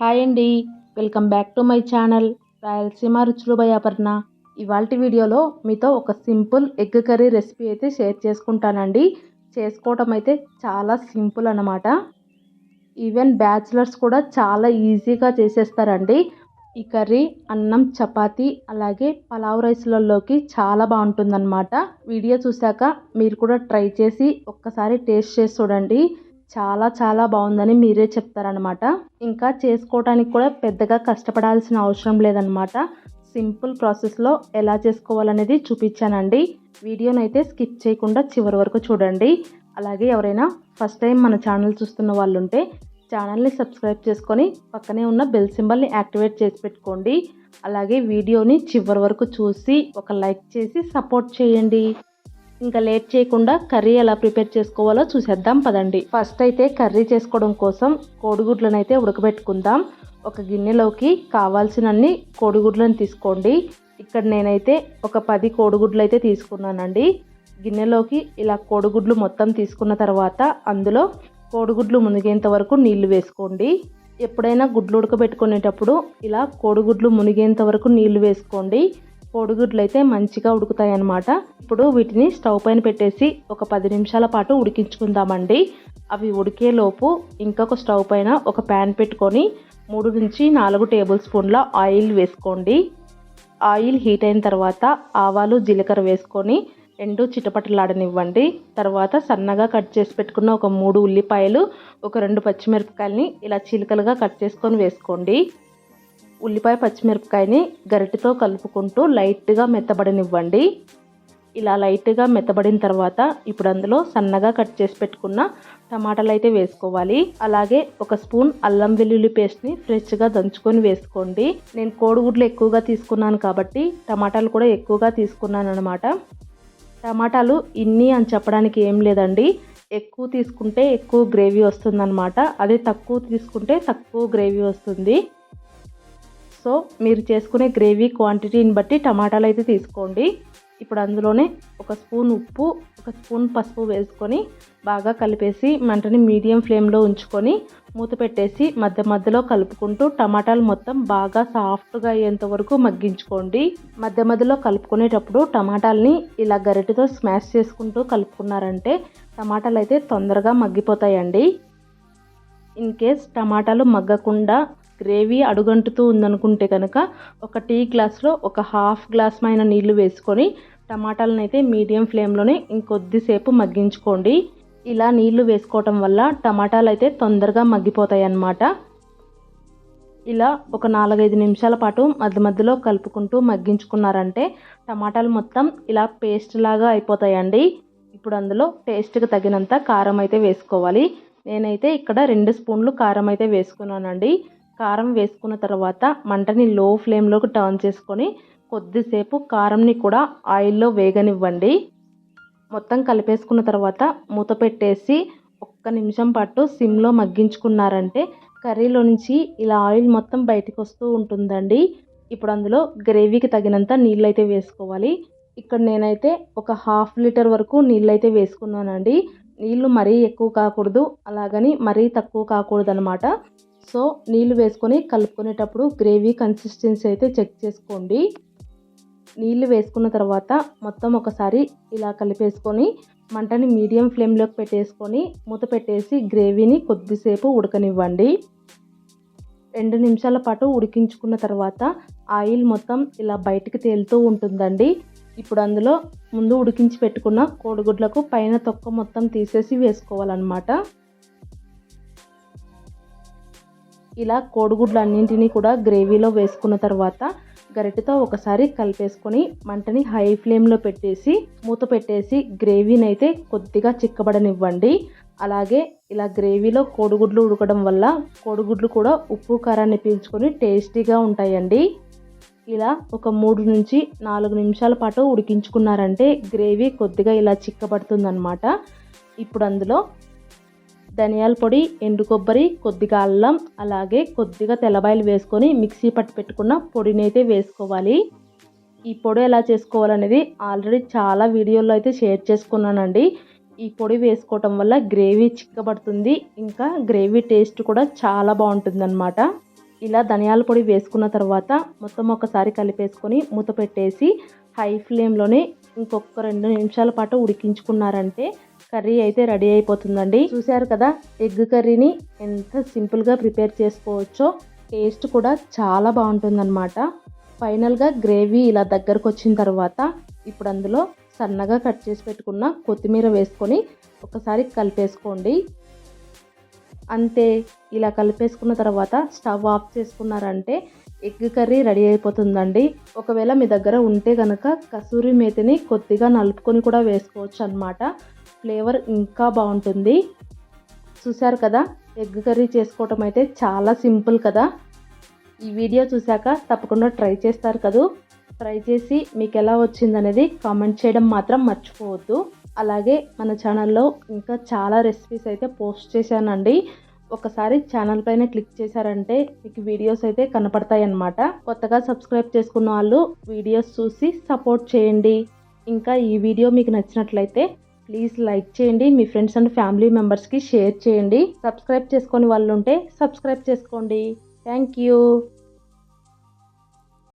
Hi అండి. Welcome back to my channel Rayalaseema రుచులు by Aparna. ఇవాళ వీడియోలో మీతో ఒక సింపుల్ ఎగ్ కర్రీ రెసిపీ అయితే షేర్ చేసుకుంటానండి. చేసుకోవటం అయితే చాలా సింపుల్ అనమాట ఈవెన్ బ్యాచిలర్స్ కూడా చాలా ఈజీగా చేసేస్తారండి. ఈ కర్రీ అన్నం చపాతీ అలాగే పలావ్ రైస్లలోకి చాలా బాగుంటుందన్నమాట. వీడియో చూశాక మీరు కూడా ట్రై చేసి ఒక్కసారి టేస్ట్ చేసి చూడండి. చాలా చాలా బాగుందని మీరే చెప్తారనమాట ఇంకా చేసుకోవడానికి కూడా పెద్దగా కష్టపడాల్సిన అవసరం లేదనమాట సింపుల్ ప్రాసెస్లో ఎలా చేసుకోవాలనేది చూపించానండి. వీడియోని అయితే స్కిప్ చేయకుండా చివరి వరకు చూడండి. అలాగే ఎవరైనా ఫస్ట్ టైం మన ఛానల్ చూస్తున్న వాళ్ళు ఉంటే ఛానల్ని సబ్స్క్రైబ్ చేసుకొని పక్కనే ఉన్న బెల్ సింబల్ని యాక్టివేట్ చేసి పెట్టుకోండి. అలాగే వీడియోని చివరి వరకు చూసి ఒక లైక్ చేసి సపోర్ట్ చేయండి. ఇంకా లేట్ చేయకుండా కర్రీ ఎలా ప్రిపేర్ చేసుకోవాలో చూసేద్దాం పదండి. ఫస్ట్ అయితే కర్రీ చేసుకోవడం కోసం కోడిగుడ్లను అయితే ఉడకబెట్టుకుందాం. ఒక గిన్నెలోకి కావాల్సినన్ని కోడిగుడ్లను తీసుకోండి. ఇక్కడ నేనైతే ఒక పది కోడిగుడ్లు అయితే తీసుకున్నానండి. గిన్నెలోకి ఇలా కోడిగుడ్లు మొత్తం తీసుకున్న తర్వాత అందులో కోడిగుడ్లు మునిగేంత వరకు నీళ్ళు వేసుకోండి. ఎప్పుడైనా గుడ్లు ఉడకబెట్టుకునేటప్పుడు ఇలా కోడిగుడ్లు మునిగేంత వరకు నీళ్ళు వేసుకోండి. కోడిగుడ్లు అయితే మంచిగా ఉడుకుతాయి అన్నమాట ఇప్పుడు వీటిని స్టవ్ పైన పెట్టేసి ఒక పది నిమిషాల పాటు ఉడికించుకుందామండి. అవి ఉడికేలోపు ఇంకొక స్టవ్ పైన ఒక ప్యాన్ పెట్టుకొని మూడు నుంచి నాలుగు టేబుల్ స్పూన్ల ఆయిల్ వేసుకోండి. ఆయిల్ హీట్ అయిన తర్వాత ఆవాలు జీలకర్ర వేసుకొని రెండు చిటపటలాడనివ్వండి. తర్వాత సన్నగా కట్ చేసి పెట్టుకున్న ఒక మూడు ఉల్లిపాయలు ఒక రెండు పచ్చిమిరపకాయలని ఇలా చిలుకలుగా కట్ చేసుకొని వేసుకోండి. ఉల్లిపాయ పచ్చిమిరపకాయని గరిటెతో కలుపుకుంటూ లైట్గా మెత్తబడనివ్వండి. ఇలా లైట్గా మెత్తబడిన తర్వాత ఇప్పుడు అందులో సన్నగా కట్ చేసి పెట్టుకున్న టమాటాలు అయితే వేసుకోవాలి. అలాగే ఒక స్పూన్ అల్లం వెల్లుల్లి పేస్ట్ని ఫ్రెష్గా దంచుకొని వేసుకోండి. నేను కోడిగుడ్లు ఎక్కువగా తీసుకున్నాను కాబట్టి టమాటాలు కూడా ఎక్కువగా తీసుకున్నాను అనమాట టమాటాలు ఇన్ని అని చెప్పడానికి ఏం లేదండి. ఎక్కువ తీసుకుంటే ఎక్కువ గ్రేవీ వస్తుందన్నమాట. అదే తక్కువ తీసుకుంటే తక్కువ గ్రేవీ వస్తుంది. సో మీరు చేసుకునే గ్రేవీ క్వాంటిటీని బట్టి టమాటాలు అయితే తీసుకోండి. ఇప్పుడు అందులోనే ఒక స్పూన్ ఉప్పు ఒక స్పూన్ పసుపు వేసుకొని బాగా కలిపేసి మంటని మీడియం ఫ్లేమ్లో ఉంచుకొని మూత పెట్టేసి మధ్య మధ్యలో కలుపుకుంటూ టమాటాలు మొత్తం బాగా సాఫ్ట్గా అయ్యేంత వరకు మగ్గించుకోండి. మధ్య మధ్యలో కలుపుకునేటప్పుడు టమాటాలని ఇలా గరిటెతో స్మాష్ చేసుకుంటూ కలుపుకున్నారంటే టమాటాలు అయితే తొందరగా మగ్గిపోతాయండి. ఇన్ కేస్ టమాటాలు మగ్గకుండా గ్రేవీ అడుగంటుతూ ఉందనుకుంటే కనుక ఒక టీ గ్లాస్లో ఒక హాఫ్ గ్లాస్ మైన నీళ్ళు వేసుకొని టమాటాలను అయితే మీడియం ఫ్లేమ్లోనే ఇంకొద్దిసేపు మగ్గించుకోండి. ఇలా నీళ్ళు వేసుకోవటం వల్ల టమాటాలు అయితే తొందరగా మగ్గిపోతాయి అన్నమాట ఇలా ఒక నాలుగైదు నిమిషాల పాటు మధ్య మధ్యలో కలుపుకుంటూ మగ్గించుకున్నారంటే టమాటాలు మొత్తం ఇలా పేస్ట్ లాగా అయిపోతాయండి. ఇప్పుడు అందులో టేస్ట్కి తగినంత కారం అయితే వేసుకోవాలి. నేనైతే ఇక్కడ రెండు స్పూన్లు కారం అయితే వేసుకున్నానండి. కారం వేసుకున్న తర్వాత మంటని లో ఫ్లేమ్లోకి టర్న్ చేసుకొని కొద్దిసేపు కారంని కూడా ఆయిల్లో వేగనివ్వండి. మొత్తం కలిపేసుకున్న తర్వాత మూత పెట్టేసి ఒక్క నిమిషం పాటు సిమ్లో మగ్గించుకున్నారంటే కర్రీలో నుంచి ఇలా ఆయిల్ మొత్తం బయటకు వస్తూ ఉంటుందండి. ఇప్పుడు అందులో గ్రేవీకి తగినంత నీళ్ళు అయితే వేసుకోవాలి. ఇక్కడ నేనైతే ఒక హాఫ్ లీటర్ వరకు నీళ్ళు అయితే వేసుకున్నానండి. నీళ్ళు మరీ ఎక్కువ కాకూడదు అలాగని మరీ తక్కువ కాకూడదు అనమాట సో నీళ్ళు వేసుకొని కలుపుకునేటప్పుడు గ్రేవీ కన్సిస్టెన్సీ అయితే చెక్ చేసుకోండి. నీళ్ళు వేసుకున్న తర్వాత మొత్తం ఒకసారి ఇలా కలిపేసుకొని మంటని మీడియం ఫ్లేమ్లోకి పెట్టేసుకొని మూత పెట్టేసి గ్రేవీని కొద్దిసేపు ఉడకనివ్వండి. రెండు నిమిషాల పాటు ఉడికించుకున్న తర్వాత ఆయిల్ మొత్తం ఇలా బయటికి తేలుతూ ఉంటుందండి. ఇప్పుడు అందులో ముందు ఉడికించి పెట్టుకున్న కోడిగుడ్లకు పైన తొక్క మొత్తం తీసేసి వేసుకోవాలన్నమాట. ఇలా కోడిగుడ్లు అన్నింటినీ కూడా గ్రేవీలో వేసుకున్న తర్వాత గరిటెతో ఒకసారి కలిపేసుకొని మంటని హై ఫ్లేమ్లో పెట్టేసి మూత పెట్టేసి గ్రేవీని అయితే కొద్దిగా చిక్కబడనివ్వండి. అలాగే ఇలా గ్రేవీలో కోడిగుడ్లు ఉడకడం వల్ల కోడిగుడ్లు కూడా ఉప్పు కారాన్ని పీల్చుకొని టేస్టీగా ఉంటాయండి. ఇలా ఒక మూడు నుంచి నాలుగు నిమిషాల పాటు ఉడికించుకున్నారంటే గ్రేవీ కొద్దిగా ఇలా చిక్కబడుతుందన్నమాట. ఇప్పుడు అందులో ధనియాల పొడి ఎండు కొబ్బరి కొద్దిగా అల్లం అలాగే కొద్దిగా తెల్లబాయలు వేసుకొని మిక్సీ పట్టి పెట్టుకున్న పొడిని అయితే వేసుకోవాలి. ఈ పొడి ఎలా చేసుకోవాలనేది ఆల్రెడీ చాలా వీడియోల్లో అయితే షేర్ చేసుకున్నానండి. ఈ పొడి వేసుకోవటం వల్ల గ్రేవీ చిక్కబడుతుంది ఇంకా గ్రేవీ టేస్ట్ కూడా చాలా బాగుంటుంది ఇలా ధనియాల పొడి వేసుకున్న తర్వాత మొత్తం ఒకసారి కలిపేసుకొని మూత పెట్టేసి హై ఫ్లేమ్లోనే ఇంకొక రెండు నిమిషాల పాటు ఉడికించుకున్నారంటే కర్రీ అయితే రెడీ అయిపోతుందండి. చూశారు కదా ఎగ్ కర్రీని ఎంత సింపుల్గా ప్రిపేర్ చేసుకోవచ్చో టేస్ట్ కూడా చాలా బాగుంటుందన్నమాట. ఫైనల్గా గ్రేవీ ఇలా దగ్గరకు వచ్చిన తర్వాత ఇప్పుడు అందులో సన్నగా కట్ చేసి పెట్టుకున్న కొత్తిమీర వేసుకొని ఒకసారి కలిపేసుకోండి. అంతే ఇలా కలిపేసుకున్న తర్వాత స్టవ్ ఆఫ్ చేసుకున్నారంటే ఎగ్ కర్రీ రెడీ అయిపోతుందండి. ఒకవేళ మీ దగ్గర ఉంటే కనుక కసూరి మేతిని కొద్దిగా నలుపుకొని కూడా వేసుకోవచ్చు అనమాట ఫ్లేవర్ ఇంకా బాగుంటుంది. చూశారు కదా ఎగ్ కర్రీ చేసుకోవటం అయితే చాలా సింపుల్ కదా. ఈ వీడియో చూశాక తప్పకుండా ట్రై చేస్తారు కదూ. ట్రై చేసి మీకు ఎలా వచ్చిందనేది కామెంట్ చేయడం మాత్రం మర్చిపోవద్దు. అలాగే మన ఛానల్లో ఇంకా చాలా రెసిపీస్ అయితే పోస్ట్ చేశానండి. ఒకసారి ఛానల్ పైన క్లిక్ చేశారంటే మీకు వీడియోస్ అయితే కనపడతాయి అన్నమాట కొత్తగా సబ్స్క్రైబ్ చేసుకున్న వాళ్ళు వీడియోస్ చూసి సపోర్ట్ చేయండి. ఇంకా ఈ వీడియో మీకు నచ్చినట్లయితే ప్లీజ్ లైక్ చేయండి మీ ఫ్రెండ్స్ అండ్ ఫ్యామిలీ మెంబర్స్కి షేర్ చేయండి. సబ్స్క్రైబ్ చేసుకొని వాళ్ళు ఉంటే సబ్స్క్రైబ్ చేసుకోండి. Thank you.